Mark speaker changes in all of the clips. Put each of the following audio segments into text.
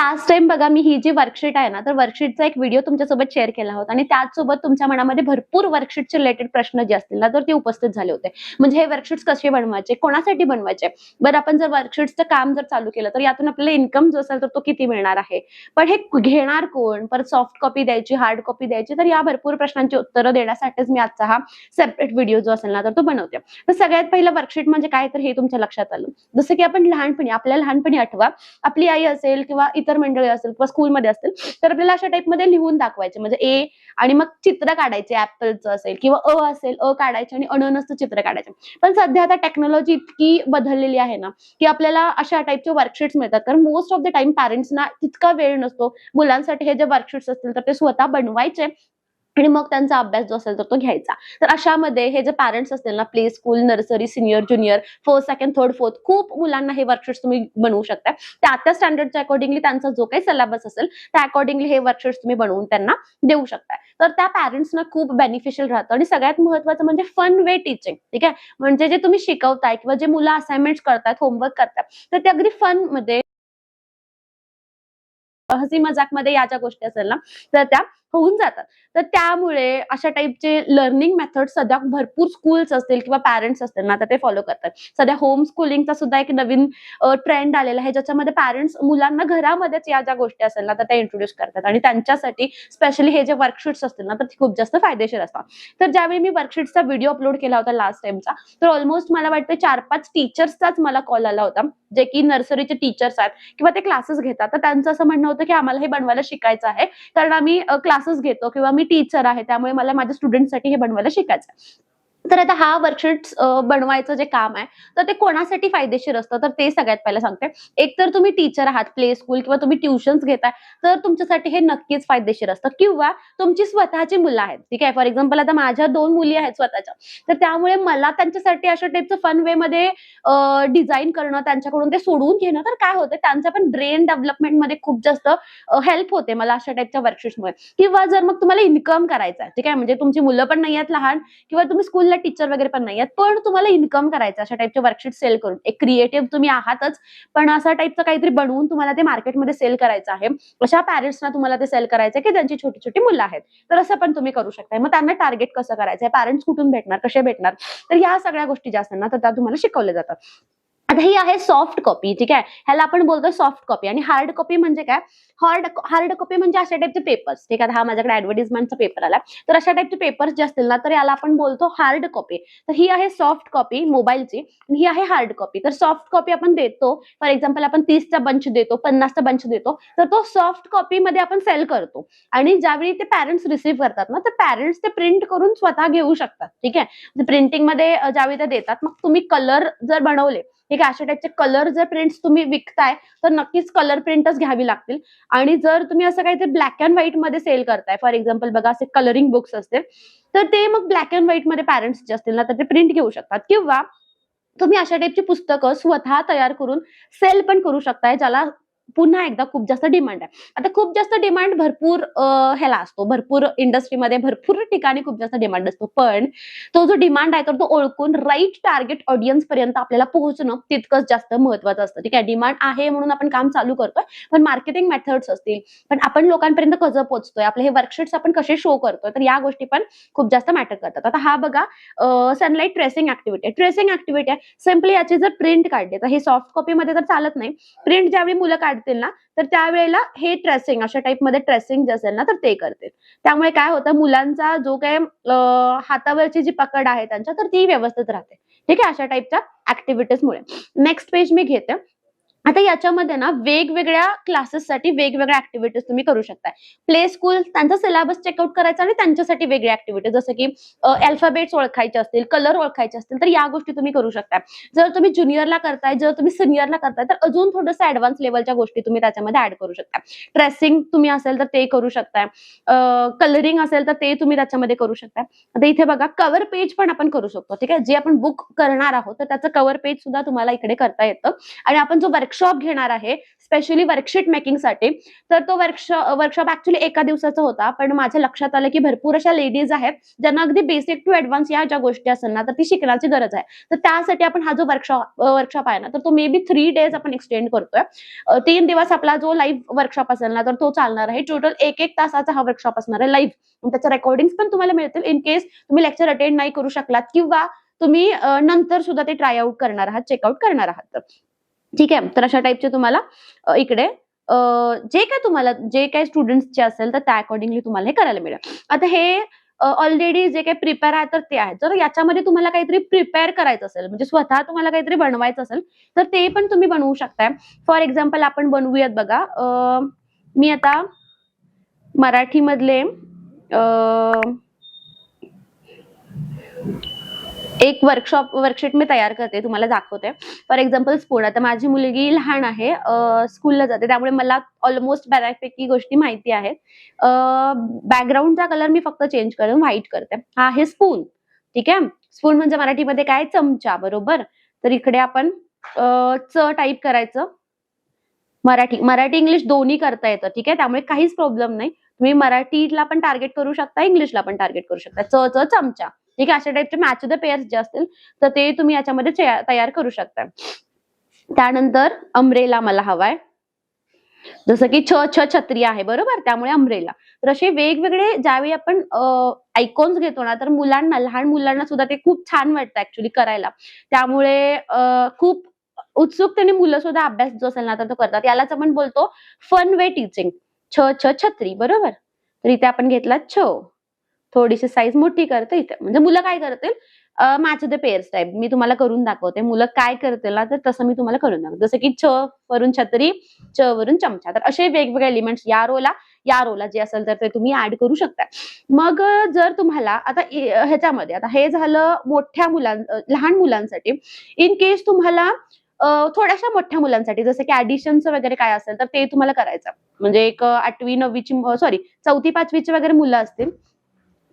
Speaker 1: Last time बघा मी ही जी worksheet आहे ना तर वर्कशीटचा एक व्हिडिओ तुमच्यासोबत शेअर केला होता. आणि त्याचसोबत तुमच्या मनामध्ये भरपूर वर्कशीटचे रिलेटेड प्रश्न जे असतील ना तर ते उपस्थित झाले होते. म्हणजे हे वर्कशीट्स कसे बनवायचे कोणासाठी बनवायचे? बरं आपण जर वर्कशीट्सचं काम जर चालू केलं तर यातून आपल्याला इन्कम जो असेल तर तो किती मिळणार आहे? पण हे घेणार कोण? परत सॉफ्ट कॉपी द्यायची हार्ड कॉपी द्यायची तर या भरपूर प्रश्नांची उत्तरं देण्यासाठीच मी आजचा हा सेपरेट व्हिडिओ जो असेल ना तर तो बनवते. तर सगळ्यात पहिलं वर्कशीट म्हणजे काय? तर हे तुमच्या लक्षात आलं. जसं की आपण लहानपणी आपल्या लहानपणी आठवा आपली आई असेल किंवा इतर मंडळी असेल किंवा स्कूलमध्ये असतील तर आपल्याला अशा टाईपमध्ये लिहून दाखवायचे. म्हणजे ए आणि मग चित्र काढायचे ऍपलचं असेल किंवा अ असेल अ काढायचे आणि अननसचं चित्र काढायचे. पण सध्या आता टेक्नॉलॉजी इतकी बदललेली आहे ना की आपल्याला अशा टाईपचे वर्कशीट्स मिळतात. कारण मोस्ट ऑफ द टाइम पॅरेंट्सना तितका वेळ नसतो. मुलांसाठी हे जे वर्कशीट्स असतील तर ते स्वतः बनवायचे. आणि मग त्यांचा अभ्यास जो असेल तर तो घ्यायचा. तर अशामध्ये हे जे पॅरेंट्स असतील ना play school nursery senior junior first second third fourth खूप मुलांना हे वर्कशीट्स तुम्ही बनवू शकता. त्या त्या स्टँडर्डच्या अकॉर्डिंगली त्यांचा जो काही सिलेबस असेल त्या अकॉर्डिंगली हे वर्कशीट्स तुम्ही बनवून त्यांना देऊ शकता. तर त्या पॅरेंट्सना खूप बेनिफिशियल राहतं. आणि सगळ्यात महत्वाचं म्हणजे फन वे टीचिंग ठीक आहे? म्हणजे जे तुम्ही शिकवताय किंवा जे मुलं असाइनमेंट करतात होमवर्क करतात तर ते अगदी फनमध्ये हसी मजाकमध्ये या ज्या गोष्टी असेल ना तर त्या होऊन जातात. तर त्यामुळे अशा टाईपचे लर्निंग मेथड सध्या भरपूर स्कूल्स असतील किंवा पॅरेंट्स असतील ना तर ते फॉलो करतात. सध्या होम स्कूलिंगचा सुद्धा एक नवीन ट्रेंड आलेला आहे ज्याच्यामध्ये पॅरेंट्स मुलांना घरामध्येच या ज्या गोष्टी असेल ना तर त्या इंट्रोड्यूस करतात. आणि त्यांच्यासाठी स्पेशली हे जे वर्कशीट्स असतील ना तर ते खूप जास्त फायदेशीर असतात. तर ज्यावेळी मी वर्कशीटचा व्हिडिओ अपलोड केला होता लास्ट टाइमचा तर ऑलमोस्ट मला वाटतं चार पाच टीचर्सचाच मला कॉल आला होता जे की नर्सरीचे टीचर्स आहेत किंवा ते क्लासेस घेतात. तर त्यांचं असं म्हणणं होतं की आम्हाला हे बनवायला शिकायचं आहे. कारण आम्ही क्लासेस घेतो किंवा मी टीचर आहे त्यामुळे मला माझ्या स्टुडंटसाठी हे बनवायला शिकायचं आहे तर आता हा वर्कशीट्स बनवायचं जे काम आहे तर ते कोणासाठी फायदेशीर असतं? तर ते सगळ्यात पहिले सांगते. एक तर तुम्ही टीचर आहात प्ले स्कूल किंवा तुम्ही ट्युशन्स घेताय तर तुमच्यासाठी हे नक्कीच फायदेशीर असतं. किंवा तुमची स्वतःची मुलं आहेत ठीक आहे? फॉर एक्झाम्पल आता माझ्या दोन मुली आहेत स्वतःच्या. तर त्यामुळे मला त्यांच्यासाठी अशा टाईपचं फन वे मध्ये डिझाईन करणं त्यांच्याकडून ते सोडवून घेणं तर काय होतं? त्यांचं पण ब्रेन डेव्हलपमेंटमध्ये खूप जास्त हेल्प होते मला अशा टाईपच्या वर्कशीट्समुळे किंवा जर मग तुम्हाला इन्कम करायचं आहे ठीक आहे? म्हणजे तुमची मुलं पण नाही आहेत लहान किंवा तुम्ही स्कूलला टीचर वगैरे पण नाही आहेत पण तुम्हाला इन्कम करायचं अशा टाईपचे वर्कशीट सेल करून. एक क्रिएटिव्ह तुम्ही आहातच पण अशा टाईपचं काहीतरी बनवून तुम्हाला ते मार्केटमध्ये सेल करायचं आहे. अशा पॅरेंट्सना तुम्हाला ते सेल करायचं आहे की त्यांची छोटी छोटी मुलं आहेत. तर असं पण तुम्ही करू शकता मग त्यांना टार्गेट कसं करायचं आहे पॅरेंट्स कुठून भेटणार? कसे भेटणार? तर या सगळ्या गोष्टी ज्या असतात ना तर त्या तुम्हाला शिकवल्या जातात. आता ही आहे सॉफ्ट कॉपी ठीक आहे? ह्याला आपण बोलतो सॉफ्ट कॉपी आणि हार्ड कॉपी म्हणजे काय? हार्ड हार्ड कॉपी म्हणजे अशा टाईपचे पेपर्स ठीक आहे? हा माझ्याकडे ऍडव्हर्टिजमेंटचा पेपर आला तर अशा टाईपचे पेपर्स जे असतील ना तर याला आपण बोलतो हार्ड कॉपी तर ही आहे सॉफ्ट कॉपी मोबाईलची आणि ही आहे हार्ड कॉपी तर सॉफ्ट कॉपी आपण देतो फॉर एक्झाम्पल आपण तीसचा बंच देतो पन्नासचा बंच देतो तर तो सॉफ्ट कॉपी मध्ये आपण सेल करतो. आणि ज्यावेळी ते पॅरेंट्स रिसीव्ह करतात ना तर पॅरेंट्स ते प्रिंट करून स्वतः घेऊ शकतात ठीक आहे? म्हणजे प्रिंटिंगमध्ये ज्यावेळी ते देतात मग तुम्ही कलर जर बनवले ठीक आहे अशा टाईपचे कलर जर प्रिंट्स तुम्ही विकताय तर नक्कीच कलर प्रिंटच घ्यावी लागतील. आणि जर तुम्ही असं काहीतरी ब्लॅक अँड व्हाईटमध्ये सेल करताय फॉर एक्झाम्पल बघा असे कलरिंग बुक्स असतील तर ते मग ब्लॅक अँड व्हाईटमध्ये पॅरेंट्स जे असतील ना तर ते प्रिंट घेऊ शकतात. किंवा तुम्ही अशा टाईपची पुस्तकं स्वतः तयार करून सेल पण करू शकताय ज्याला पुन्हा एकदा खूप जास्त डिमांड आहे. आता खूप जास्त डिमांड भरपूर ह्याला असतो. भरपूर इंडस्ट्रीमध्ये भरपूर ठिकाणी खूप जास्त डिमांड असतो. पण तो जो डिमांड आहे तर तो ओळखून राईट टार्गेट ऑडियन्स पर्यंत आपल्याला पोहोचणं तितकंच जास्त महत्वाचं असतं. ठीक आहे? डिमांड आहे म्हणून आपण काम चालू करतोय पण मार्केटिंग मेथड्स असतील पण आपण लोकांपर्यंत कसं पोहोचतोय? आपले हे वर्कशीट्स आपण कसे शो करतोय? तर या गोष्टी पण खूप जास्त मॅटर करतात. आता हा बघा sunlight tracing activity tracing activity आहे. सिम्पली याची जर प्रिंट काढली तर हे सॉफ्ट कॉपीमध्ये तर चालत नाही. प्रिंट ज्यावेळी मुलं काढतील ना तर त्यावेळेला हे ट्रेसिंग अशा टाईपमध्ये ट्रेसिंग जे असेल ना तर ते करतील. त्यामुळे काय होतं मुलांचा जो काय हातावरची जी पकड आहे त्यांच्या तर ती व्यवस्थित राहते. ठीक आहे अशा टाईपच्या ऍक्टिव्हिटीजमुळे नेक्स्ट पेज मी घेते. आता याच्यामध्ये ना वेगवेगळ्या क्लासेससाठी वेगवेगळ्या ऍक्टिव्हिटीज तुम्ही करू शकताय. प्ले स्कूल त्यांचा सिलेबस चेकआउट करायचा आणि त्यांच्यासाठी वेगळ्या ऍक्टिव्हिटीज जसं की अल्फाबेट्स ओळखायचे असतील कलर ओळखायचे असतील तर या गोष्टी तुम्ही करू शकताय. जर तुम्ही ज्युनियरला करताय जर तुम्ही सिनियरला करताय तर अजून थोडंसं ऍडव्हान्स लेवलच्या गोष्टी तुम्ही त्याच्यामध्ये ऍड करू शकता ट्रेसिंग तुम्ही असेल तर ते करू शकताय. कलरिंग असेल तर ते तुम्ही त्याच्यामध्ये करू शकताय. आता इथे बघा कव्हर पेज पण आपण करू शकतो ठीक आहे? जे आपण बुक करणार आहोत तर त्याचं कव्हर पेज सुद्धा तुम्हाला इकडे करता येतं. आणि आपण जो वर्कशॉप वर्कशॉप घेणार आहे स्पेशली वर्कशीट मेकिंगसाठी तर तो वर्कशॉप वर्कशॉप ऍक्च्युली एका दिवसाचा होता पण माझ्या लक्षात आलं की भरपूर अशा लेडीज आहेत ज्यांना अगदी बेसिक टू ऍडव्हान्स या ज्या गोष्टी असेल ना तर ती शिकण्याची गरज आहे. तर त्यासाठी आपण हा जो वर्कशॉप वर्कशॉप आहे ना तर तो मे बी थ्री डेज आपण एक्सटेंड करतोय. तीन दिवस आपला जो लाईव्ह वर्कशॉप असेल ना तर तो चालणार आहे. टोटल एक एक तासाचा हा वर्कशॉप असणार आहे लाईव्ह त्याच्या रेकॉर्डिंग पण तुम्हाला मिळतील इन केस तुम्ही लेक्चर अटेंड नाही करू शकलात किंवा तुम्ही नंतर सुद्धा ते ट्राय आउट करणार आहात चेकआउट करणार आहात. तर. ठीक आहे? तर अशा टाईपचे तुम्हाला इकडे जे काय तुम्हाला जे काय स्टुडंट्सचे असेल तर त्या अकॉर्डिंगली तुम्हाला हे करायला मिळेल. आता हे ऑलरेडी जे काही प्रिपेअर आहे तर ते आहे. जर याच्यामध्ये तुम्हाला काहीतरी प्रिपेअर करायचं असेल म्हणजे स्वतः तुम्हाला काहीतरी बनवायचं असेल तर ते पण तुम्ही बनवू शकताय. फॉर एक्झाम्पल आपण बनवूयात बघा मी आता मराठीमधले अ, एक वर्कशॉप वर्कशीट मी तयार करते तुम्हाला दाखवते. फॉर एक्झाम्पल स्पून आता माझी मुलगी लहान आहे स्कूलला जाते त्यामुळे मला ऑलमोस्ट बऱ्यापैकी गोष्टी माहिती आहेत. बॅकग्राऊंडचा कलर मी फक्त चेंज करून व्हाईट करते. हा आहे स्पून ठीक आहे? स्पून म्हणजे मराठीमध्ये काय? चमचा बरोबर? तर इकडे आपण च टाईप करायचं. मराठी मराठी इंग्लिश दोन्ही करता येतं ठीक आहे? त्यामुळे काहीच प्रॉब्लेम नाही. तुम्ही मराठीला पण टार्गेट करू शकता इंग्लिशला पण टार्गेट करू शकता. च च चमचा. ठीक आहे अशा टाईपचे मॅच द पेअर्स जे असतील तर ते तुम्ही याच्यामध्ये तयार करू शकता. त्यानंतर अमरेला मला हवाय. जसं की छ छ छत्री आहे बरोबर? त्यामुळे अमरेला तर असे वेगवेगळे ज्यावेळी आपण आयकॉन्स घेतो ना तर मुलांना लहान मुलांना सुद्धा ते खूप छान वाटतं ऍक्च्युली करायला. त्यामुळे खूप उत्सुकतेने मुलं सुद्धा अभ्यास जो असेल ना तर तो करतात. यालाच आपण बोलतो फन वे टीचिंग छ छ छत्री बरोबर? तर इथे आपण घेतला छ. थोडीशी साईज मोठी करते इथे. म्हणजे मुलं काय करतील? मॅच द पेअर्स टाईप मी तुम्हाला करून दाखवते. मुलं काय करतील ना तर तसं मी तुम्हाला करून दाखवते. जसं की छ वरून छत्री च वरून चमचा. तर असे वेगवेगळे एलिमेंट्स या रोला या रोला जे असेल तर ते तुम्ही ऍड करू शकता. मग जर तुम्हाला आता ह्याच्यामध्ये आता हे झालं मोठ्या मुलां लहान मुलांसाठी. इन केस तुम्हाला थोड्याशा मोठ्या मुलांसाठी जसं की ऍडिशनचं वगैरे काय असेल तर ते तुम्हाला करायचं. म्हणजे एक आठवी नववीची सॉरी चौथी पाचवीची वगैरे मुलं असतील.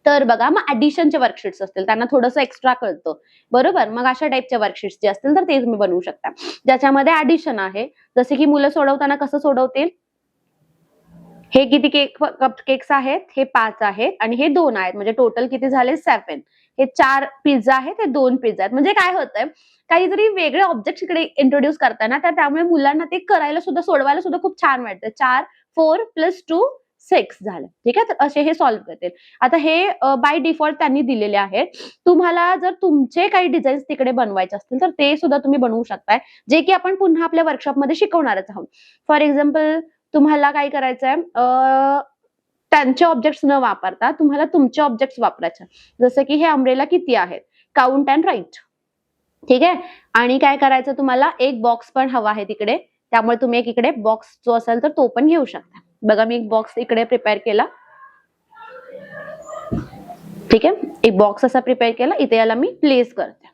Speaker 1: तर बघा मग ऍडिशनचे वर्कशीट्स असतील त्यांना थोडंसं एक्स्ट्रा कळतं. बरोबर? मग अशा टाईपचे वर्कशीट्स जे असतील तर ते तुम्ही बनवू शकता. ज्याच्यामध्ये ऍडिशन आहे. जसे की मुलं सोडवताना कसं सोडवतील? हे किती केक कप केक्स आहेत? हे पाच आहेत. आणि हे दोन आहेत. म्हणजे टोटल किती झाले? सेवन हे चार पिझ्झा आहेत. हे दोन पिझ्झा आहेत. म्हणजे काय होतंय? काहीतरी वेगळे ऑब्जेक्ट इकडे इंट्रोड्यूस करताना तर त्यामुळे मुलांना ते करायला सुद्धा सोडवायला सुद्धा खूप छान वाटतं. चार फोर प्लस टू सेक्स झालं. ठीक आहे? तर असे हे सॉल्व्ह करतील. आता हे बाय डिफॉल्ट त्यांनी दिलेले आहेत. तुम्हाला जर तुमचे काही डिझाईन्स तिकडे बनवायचे असतील तर ते सुद्धा तुम्ही बनवू शकताय. जे की आपण पुन्हा आपल्या वर्कशॉपमध्ये शिकवणारच आहोत. फॉर एक्झाम्पल तुम्हाला काय करायचंय? त्यांचे ऑब्जेक्ट्स न वापरता तुम्हाला तुमचे ऑब्जेक्ट्स वापरायचे जसं की हे अमरेला किती आहेत? काउंट अँड राईट ठीक आहे? आणि काय करायचं तुम्हाला? एक बॉक्स पण हवा आहे तिकडे. त्यामुळे तुम्ही एक इकडे बॉक्स जो असेल तर तो पण घेऊ शकता. बघा मी एक बॉक्स इकडे प्रिपेअर केला. ठीक आहे? एक बॉक्स असा प्रिपेअर केला. इथे याला मी प्लेस करते.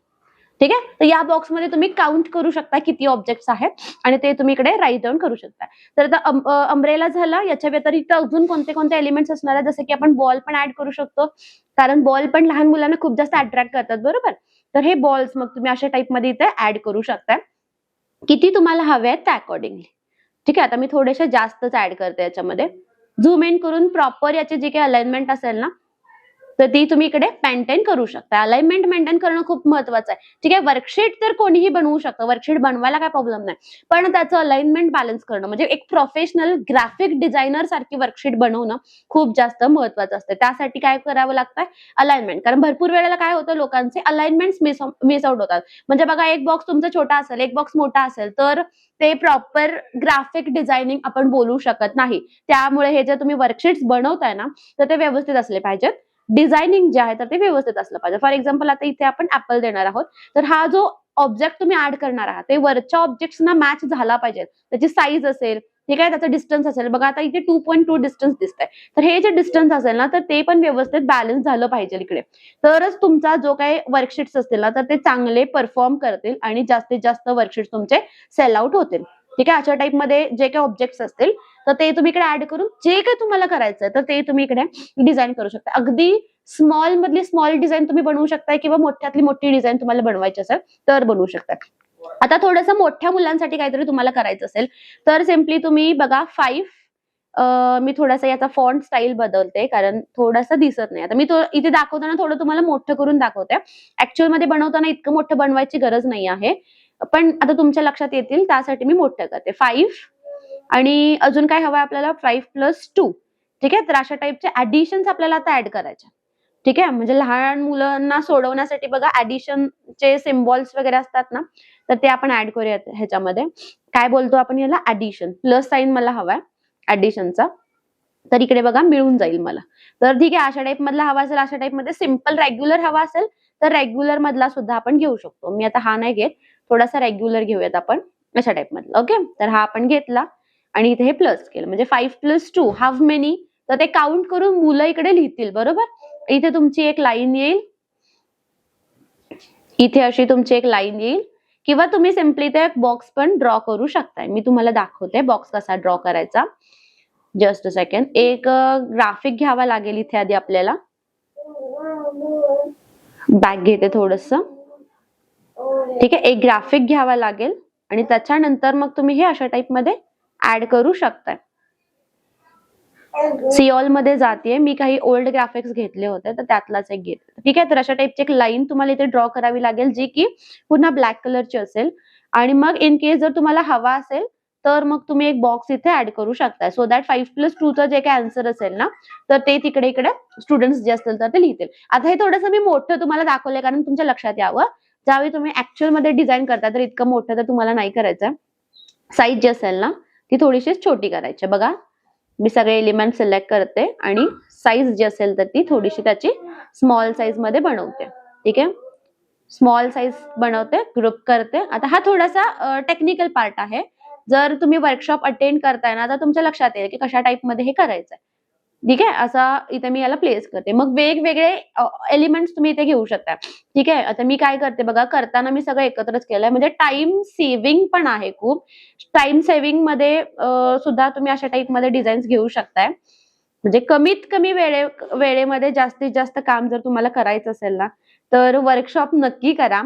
Speaker 1: ठीक आहे? तर या बॉक्समध्ये तुम्ही काउंट करू शकता किती ऑब्जेक्ट्स आहेत आणि ते तुम्ही इकडे राईट डाऊन करू शकता. तर आता अम्ब्रेला झाला. याच्या व्यतिरिक्त अजून कोणते कोणते एलिमेंट्स असणार आहेत? जसं की आपण बॉल पण ऍड करू शकतो. कारण बॉल पण लहान मुलांना खूप जास्त अट्रॅक्ट करतात बरोबर? तर हे बॉल्स मग तुम्ही अशा टाईपमध्ये इथे ऍड करू शकता. किती तुम्हाला हवे आहेत त्या अकॉर्डिंगली ठीक आहे आता मी थोडेसे जास्तच ऍड करते याच्यामध्ये. झूम इन करून प्रॉपर याचे जे काही अलाइनमेंट असेल ना तर ती तुम्ही इकडे मेंटेन करू शकता. अलाइनमेंट मेंटेन करणं खूप महत्वाचं आहे. ठीक आहे वर्कशीट तर कोणीही बनवू शकतं. वर्कशीट बनवायला काय प्रॉब्लेम नाही. पण त्याचं अलाइनमेंट बॅलन्स करणं म्हणजे एक प्रोफेशनल ग्राफिक डिझायनर सारखी वर्कशीट बनवणं खूप जास्त महत्वाचं असतं. त्यासाठी काय करावं लागतंय? अलाइनमेंट कारण भरपूर वेळेला काय होतं लोकांचे? अलाइनमेंट मिस आउट होतात. म्हणजे बघा एक बॉक्स तुमचा छोटा असेल एक बॉक्स मोठा असेल तर ते प्रॉपर ग्राफिक डिझायनिंग आपण बोलू शकत नाही. त्यामुळे हे जे तुम्ही वर्कशीट्स बनवताय ना तर ते व्यवस्थित असले पाहिजेत. डिझायनिंग जे आहे तर ते व्यवस्थित असलं पाहिजे. फॉर एक्झाम्पल आता इथे आपण ऍपल देणार आहोत. तर हा जो ऑब्जेक्ट तुम्ही ऍड करणार आहात ते वरच्या ऑब्जेक्ट्सना मॅच झाला पाहिजे. त्याची साईज असेल ठीक आहे त्याचा डिस्टन्स असेल. बघा आता इथे टू पॉईंट टू डिस्टन्स दिसतंय. तर हे जे डिस्टन्स असेल ना तर ते पण व्यवस्थित बॅलन्स झालं पाहिजे इकडे. तरच तुमचा जो काही वर्कशीट्स असतील ना तर ते चांगले परफॉर्म करतील आणि जास्तीत जास्त वर्कशीट्स तुमचे सेल आउट होतील. ठीक आहे? अशा टाईपमध्ये जे काही ऑब्जेक्ट्स असतील तर ते तुम्ही इकडे ऍड करून जे काही तुम्हाला करायचंय तर ते तुम्ही इकडे डिझाईन करू शकता. अगदी स्मॉल मधली स्मॉल डिझाईन तुम्ही बनवू शकता किंवा मोठ्यातली मोठी डिझाईन तुम्हाला बनवायची असेल तर बनवू शकता. आता थोडंसं मोठ्या मुलांसाठी काहीतरी तुम्हाला करायचं असेल तर सिम्पली तुम्ही बघा फाईव्ह मी थोडासा याचा फॉन्ट स्टाईल बदलते कारण थोडासा दिसत नाही. आता मी तो इथे दाखवताना थोडं तुम्हाला मोठं करून दाखवते. ऍक्च्युअलमध्ये बनवताना इतकं मोठं बनवायची गरज नाही आहे. पण आता तुमच्या लक्षात येतील त्यासाठी मी मोठं करते. फाईव्ह आणि अजून काय हवं आपल्याला? फाईव्ह प्लस टू ठीक आहे? तर अशा टाईपचे ऍडिशन्स आपल्याला आता ऍड करायचे. ठीक आहे? म्हणजे लहान मुलांना सोडवण्यासाठी बघा ऍडिशनचे सिम्बॉल्स वगैरे असतात ना तर ते आपण ऍड करूयात ह्याच्यामध्ये. काय बोलतो आपण याला? ऍडिशन प्लस साईन मला हवाय ऍडिशनचा तर इकडे बघा मिळून जाईल मला. तर ठीक आहे अशा टाईप मधला हवा असेल अशा टाईपमध्ये सिंपल रेग्युलर हवा असेल तर रेग्युलर मधला सुद्धा आपण घेऊ शकतो. मी आता हा नाही घेत. थोडासा रेग्युलर घेऊयात आपण अशा टाइप मधला ओके तर हा आपण घेतला आणि इथे हे प्लस केलं. म्हणजे five plus two half many तर ते काउंट करून मुलं इकडे लिहितील बरोबर? इथे तुमची एक लाईन येईल. इथे अशी तुमची एक लाईन येईल. किंवा तुम्ही सिम्पली ते बॉक्स पण ड्रॉ करू शकताय. मी तुम्हाला दाखवते बॉक्स कसा ड्रॉ करायचा. जस्ट अ सेकंड एक ग्राफिक घ्यावा लागेल इथे आधी आपल्याला. बॅग घेते थोडस. ठीक आहे? एक ग्राफिक घ्यावा लागेल आणि त्याच्यानंतर मग तुम्ही हे अशा टाइपमध्ये ऍड करू शकताय. सिओलमध्ये जाते मी काही ओल्ड ग्राफिक्स घेतले होते तर त्यातलाच एक घेत. ठीक आहे? तर अशा टाइपची एक लाईन तुम्हाला इथे ड्रॉ करावी लागेल जी की पुन्हा ब्लॅक कलरची असेल. आणि मग इन केस जर तुम्हाला हवा असेल तर मग तुम्ही एक बॉक्स इथे ऍड करू शकताय. सो दॅट फाईव्ह प्लस टूचं जे काही आन्सर असेल ना तर ते तिकडे इकडे स्टुडंट्स जे असतील तर ते लिहितील. आता हे थोडंसं मी मोठं तुम्हाला दाखवलंय कारण तुमच्या लक्षात यावं. ज्यावेळी तुम्ही ऍक्च्युअलमध्ये डिझाईन करता तर इतकं मोठं तर तुम्हाला नाही करायचं साईज जी असेल ना ती थोडीशी छोटी करायची. बघा मी सगळे एलिमेंट सिलेक्ट करते आणि साईज जी असेल तर ती थोडीशी त्याची स्मॉल साईजमध्ये बनवते. ठीक आहे? स्मॉल साईज बनवते ग्रुप करते. आता हा थोडासा टेक्निकल पार्ट आहे. जर तुम्ही वर्कशॉप अटेंड करताय ना तर तुमच्या लक्षात येईल की कशा टाईपमध्ये हे करायचंय. ठीक आहे? असा इथे मी याला प्लेस करते. मग वेगवेगळे एलिमेंट्स तुम्ही इथे घेऊ शकता. ठीक आहे? आता मी काय करते बघा करताना मी सगळं एकत्रच केलंय. म्हणजे टाइम सेव्हिंग पण आहे खूप. टाइम सेव्हिंगमध्ये सुद्धा तुम्ही अशा टाईपमध्ये डिझाईन्स घेऊ शकताय. म्हणजे कमीत कमी वेळे वेळेमध्ये जास्तीत जास्त काम जर तुम्हाला करायचं असेल ना तर वर्कशॉप नक्की करा.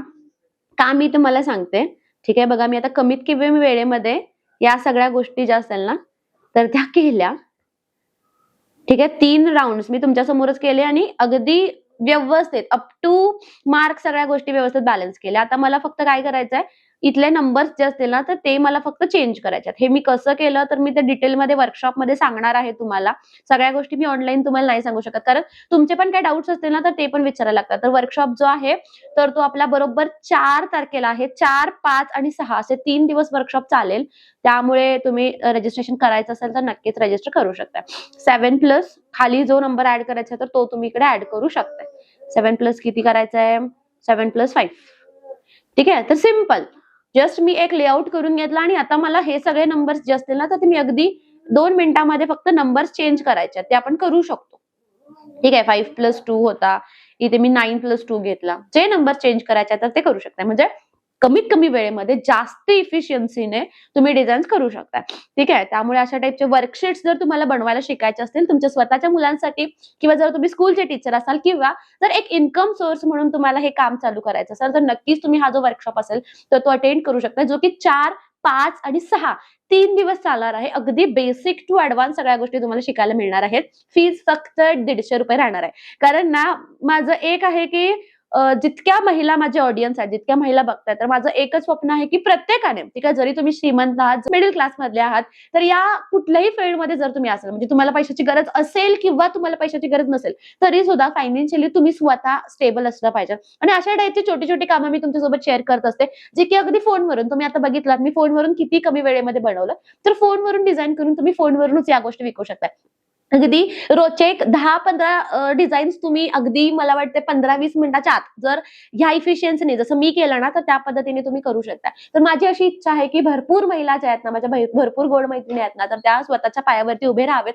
Speaker 1: का मी तुम्हाला सांगते? ठीक आहे? बघा मी आता कमीत कमी वेळेमध्ये या सगळ्या गोष्टी ज्या असेल ना तर त्या केल्या. ठीक आहे? तीन राऊंड मी तुमच्या समोरच केले आणि अगदी व्यवस्थित अप टू मार्क सगळ्या गोष्टी व्यवस्थित बॅलन्स केल्या. आता मला फक्त काय करायचंय? इथले नंबर्स जे असतील ना तर ते मला फक्त चेंज करायचे हे मी कसं केलं तर मी त्या डिटेलमध्ये वर्कशॉपमध्ये सांगणार आहे तुम्हाला. सगळ्या गोष्टी मी ऑनलाईन तुम्हाला नाही सांगू शकत. कारण तुमचे पण काही डाऊट्स असतील ना तर ते पण विचारायला लागतात. तर वर्कशॉप जो आहे तर तो आपला बरोबर चार तारखेला आहे. चार पाच आणि सहा असे तीन दिवस वर्कशॉप चालेल. त्यामुळे तुम्ही रजिस्ट्रेशन करायचं असेल तर नक्कीच रजिस्टर करू शकता सेव्हन प्लस खाली जो नंबर ऍड करायचा आहे तर तो तुम्ही इकडे ऍड करू शकता सेव्हन प्लस किती करायचा आहे सेव्हन प्लस फाईव्ह ठीक आहे? तर सिंपल जस्ट मी एक लेआउट करून घेतला आणि आता मला हे सगळे नंबर्स जे असतील ना तर ते मी अगदी दोन मिनिटांमध्ये फक्त नंबर्स चेंज करायचे ते आपण करू शकतो. ठीक आहे फाईव्ह प्लस टू होता. इथे मी नाईन प्लस टू घेतला. जे नंबर चेंज करायचे तर ते करू शकता म्हणजे कमीत कमी वेळेमध्ये जास्त इफिशियन्सीने तुम्ही डिझाईन्स करू शकता. ठीक आहे? त्यामुळे अशा टाईपचे वर्कशीट्स जर तुम्हाला बनवायला शिकायचे असतील तुमच्या स्वतःच्या मुलांसाठी किंवा जर तुम्ही स्कूलचे टीचर असाल किंवा जर एक इन्कम सोर्स म्हणून तुम्हाला हे काम चालू करायचं असेल तर नक्कीच तुम्ही हा जो वर्कशॉप असेल तर तो अटेंड करू शकता जो की चार पाच आणि सहा तीन दिवस चालणार आहे. अगदी बेसिक टू ऍडव्हान्स सगळ्या गोष्टी तुम्हाला शिकायला मिळणार आहेत. फीज फक्त दीडशे रुपये राहणार आहे. कारण ना माझं एक आहे की जितक्या महिला माझे ऑडियन्स आहेत जितक्या महिला बघतायत तर माझं एकच स्वप्न आहे की प्रत्येकाने ठीक आहे जरी तुम्ही श्रीमंत आहात मिडल क्लास मधले आहात तर या कुठल्याही फील्डमध्ये जर तुम्ही असाल म्हणजे तुम्हाला पैशाची गरज असेल किंवा तुम्हाला पैशाची गरज नसेल तरी सुद्धा फायनान्शियली तुम्ही स्वतः स्टेबल असलं पाहिजे. आणि अशा टाईपची छोटी छोटी कामं मी तुमच्यासोबत शेअर करत असते जे की अगदी फोनवरून तुम्ही आता बघितलात मी फोनवरून किती कमी वेळेमध्ये बनवलं तर फोनवरून डिझाईन करून तुम्ही फोनवरूनच या गोष्टी विकू शकता अगदी रोजचे एक दहा पंधरा डिझाईन्स तुम्ही अगदी मला वाटते पंधरा वीस मिनिटाच्या आत जर ह्या इफिशियन्सीने जसं मी केलं ना तर त्या पद्धतीने तुम्ही करू शकता. तर माझी अशी इच्छा आहे की भरपूर महिला ज्या आहेत ना माझ्या भरपूर गोड मैत्रिणी आहेत ना तर त्या स्वतःच्या पायावरती उभे राहावेत.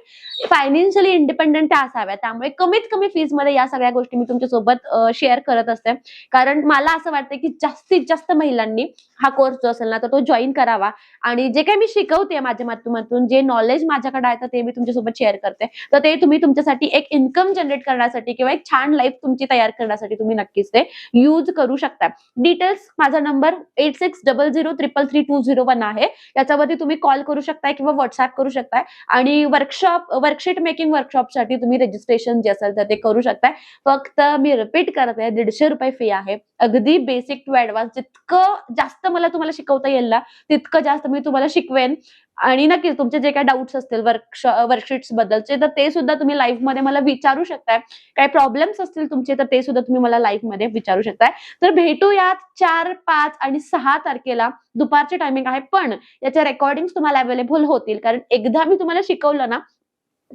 Speaker 1: फायनान्शियली इंडिपेंडंट त्या असाव्या त्यामुळे कमीत कमी फीजमध्ये या सगळ्या गोष्टी मी तुमच्यासोबत शेअर करत असते. कारण मला असं वाटतं की जास्तीत जास्त महिलांनी हा कोर्स जो असेल ना तर तो जॉईन करावा. आणि जे काही मी शिकवते माझ्या माध्यमातून जे नॉलेज माझ्याकडे आहे तर ते मी तुमच्यासोबत शेअर करते. मिळते तर ते तुम्ही तुमच्यासाठी एक इन्कम जनरेट करण्यासाठी किंवा एक छान लाईफ तुमची तयार करण्यासाठी तुम्ही नक्कीच ते युज करू शकता. डिटेल्स माझा number eight six double zero triple three two zero one आहे. याच्यावरती तुम्ही कॉल करू शकताय किंवा व्हॉट्सअप करू शकताय. आणि वर्कशॉप वर्कशीट मेकिंग वर्कशॉपसाठी तुम्ही रजिस्ट्रेशन जे असेल तर ते करू शकताय. फक्त मी रिपीट करते दीडशे रुपये फी आहे. अगदी बेसिक टू ऍडव्हान्स जितकं जास्त मला तुम्हाला शिकवता येईल ना तितकं जास्त मी तुम्हाला शिकवेन. आणि नक्कीच तुमचे जे काही डाऊट्स असतील वर्क वर्कशीट्स बद्दलचे तर ते सुद्धा तुम्ही लाईव्हमध्ये मला विचारू शकताय. काही प्रॉब्लेम्स असतील तुमचे तर ते सुद्धा तुम्ही मला लाईव्हमध्ये विचारू शकताय. तर भेटूयात चार पाच आणि सहा तारखेला. दुपारचे टायमिंग आहे पण याच्या रेकॉर्डिंग तुम्हाला अवेलेबल होतील. कारण एकदा मी तुम्हाला शिकवलं ना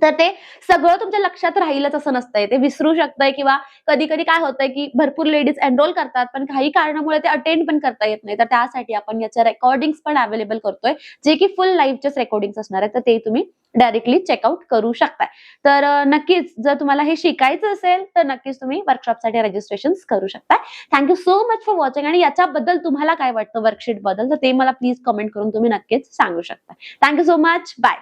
Speaker 1: तर ते सगळं तुमच्या लक्षात राहीलच असं नसतंय. ते विसरू शकतंय किंवा कधी कधी काय होतंय की भरपूर लेडीज एनरोल करतात पण काही कारणामुळे ते अटेंड पण करता येत नाही. तर त्यासाठी आपण याच्या रेकॉर्डिंग पण अवेलेबल करतोय जे की फुल लाईव्हचेच रेकॉर्डिंग असणार आहे तर ते तुम्ही डायरेक्टली चेकआउट करू शकताय. तर नक्कीच जर तुम्हाला हे शिकायचं असेल तर नक्कीच तुम्ही वर्कशॉपसाठी रजिस्ट्रेशन करू शकताय. Thank you so much for watching आणि याच्याबद्दल तुम्हाला काय वाटतं वर्कशीटबद्दल तर ते मला प्लीज कमेंट करून तुम्ही नक्कीच सांगू शकता थँक्यू सो मच बाय